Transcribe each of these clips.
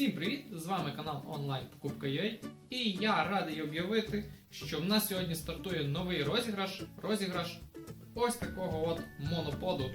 Всім привіт! З вами канал онлайн Покупка.ua і я радий об'явити, що в нас сьогодні стартує новий розіграш. Розіграш ось такого от моноподу.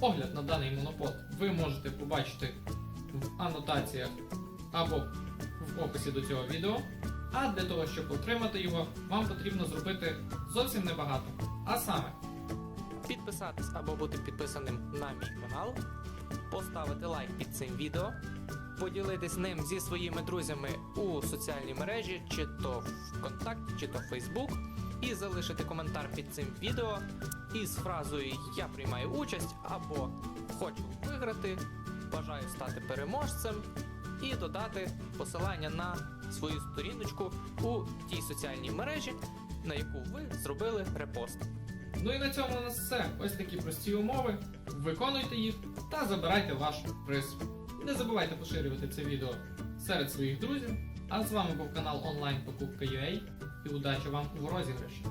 Огляд на даний монопод ви можете побачити в анотаціях або в описі до цього відео. А для того, щоб отримати його, вам потрібно зробити зовсім небагато. А саме, підписатись або бути підписаним на мій канал, поставити лайк під цим відео, поділитись ним зі своїми друзями у соціальній мережі, чи то ВКонтакті, чи то Facebook, і залишити коментар під цим відео із фразою Я приймаю участь або Хочу виграти, бажаю стати переможцем, і додати посилання на свою сторіночку у тій соціальній мережі, на яку ви зробили репост. ну і на цьому у нас все. Ось такі прості умови. Виконуйте їх та забирайте ваш приз. Не забувайте поширювати це відео серед своїх друзів. А з вами був канал онлайн Покупка.ua і удачі вам у розіграші!